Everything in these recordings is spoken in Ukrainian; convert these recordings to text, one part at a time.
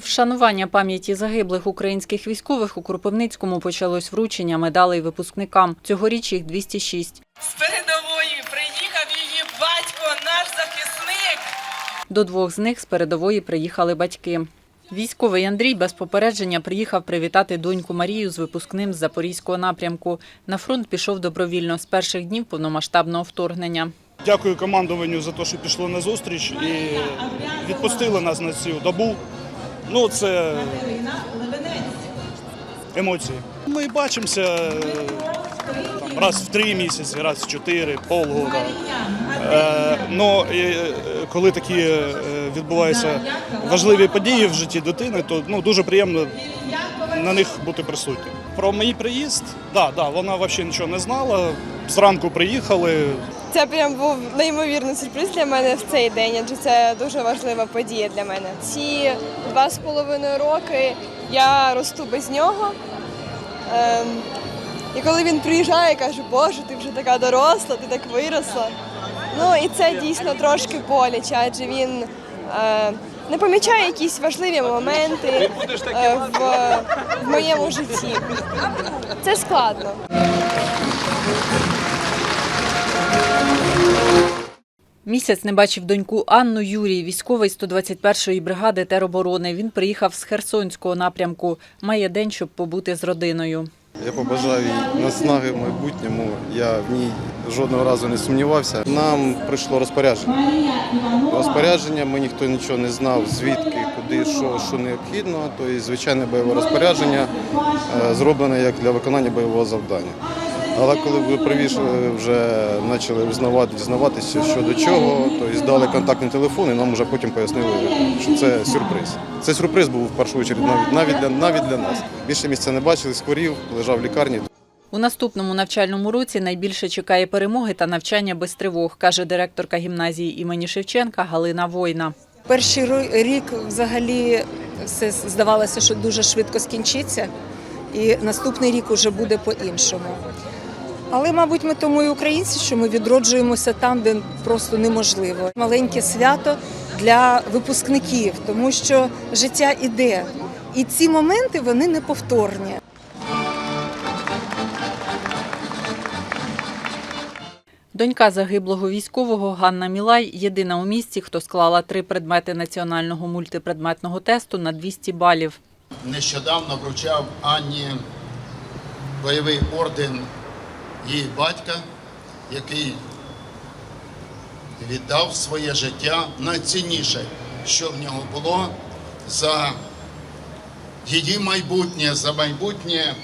вшанування пам'яті загиблих українських військових у Кропивницькому почалось вручення медалей випускникам. Цьогоріч їх 206. З передової приїхав її батько, наш захисник. До двох з них з передової приїхали батьки. Військовий Андрій без попередження приїхав привітати доньку Марію з випускним з Запорізького напрямку. На фронт пішов добровільно з перших днів повномасштабного вторгнення. Дякую командуванню за те, що пішло на зустріч і відпустили нас на цю добу. Ну, це емоції. Ми бачимося е, там, раз в три місяці, раз в чотири, полгода. Е, ну, і, е, коли такі е, відбуваються важливі події в житті дитини, то ну, дуже приємно на них бути присутнім. Про мій приїзд, да, да, вона взагалі нічого не знала. Зранку приїхали, Це прям був неймовірний сюрприз для мене в цей день, адже це дуже важлива подія для мене. Ці два з половиною роки я росту без нього. Ем, і коли він приїжджає, каже, Боже, ти вже така доросла, ти так виросла. Ну і це дійсно трошки боляче, адже він е, не помічає якісь важливі моменти е, в, в моєму житті. Це складно. Місяць не бачив доньку Анну Юрій, військовий 121-ї бригади тероборони. Він приїхав з Херсонського напрямку. Має день, щоб побути з родиною. Я побажаю їй наснаги в майбутньому. Я в ній жодного разу не сумнівався. Нам прийшло розпорядження. Розпорядження, ми ніхто нічого не знав, звідки, куди, що, що необхідно. Тобто звичайне бойове розпорядження е, зроблене як для виконання бойового завдання. Але коли ви привіз, е, вже почали визнавати, дізнаватися, що до чого, то здали контактний телефон і нам вже потім пояснили, що це сюрприз. Це сюрприз був в першу чергу навіть, навіть, для, навіть для нас. Більше місця не бачили, схворів, лежав в лікарні. У наступному навчальному році найбільше чекає перемоги та навчання без тривог, каже директорка гімназії імені Шевченка Галина Война. Перший ро- рік взагалі все здавалося, що дуже швидко скінчиться, і наступний рік уже буде по-іншому. Але, мабуть, ми тому і українці, що ми відроджуємося там, де просто неможливо. Маленьке свято для випускників, тому що життя іде. І ці моменти вони неповторні. Донька загиблого військового Ганна Мілай єдина у місті, хто склала три предмети національного мультипредметного тесту на 200 балів. нещодавно вручав Анні бойовий орден її батька, який віддав своє життя найцінніше, що в нього було за її майбутнє, за майбутнє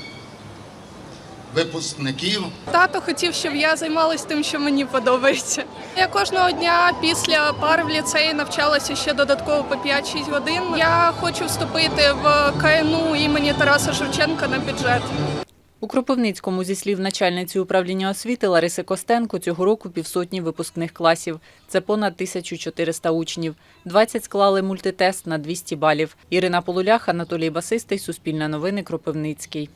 випускників. Тато хотів, щоб я займалася тим, що мені подобається. Я кожного дня після пар в ліцеї навчалася ще додатково по 5-6 годин. Я хочу вступити в КНУ імені Тараса Шевченка на бюджет. У Кропивницькому, зі слів начальниці управління освіти Лариси Костенко, цього року півсотні випускних класів. Це понад 1400 учнів. 20 склали мультитест на 200 балів. Ірина Полулях, Анатолій Басистий, Суспільне новини, Кропивницький.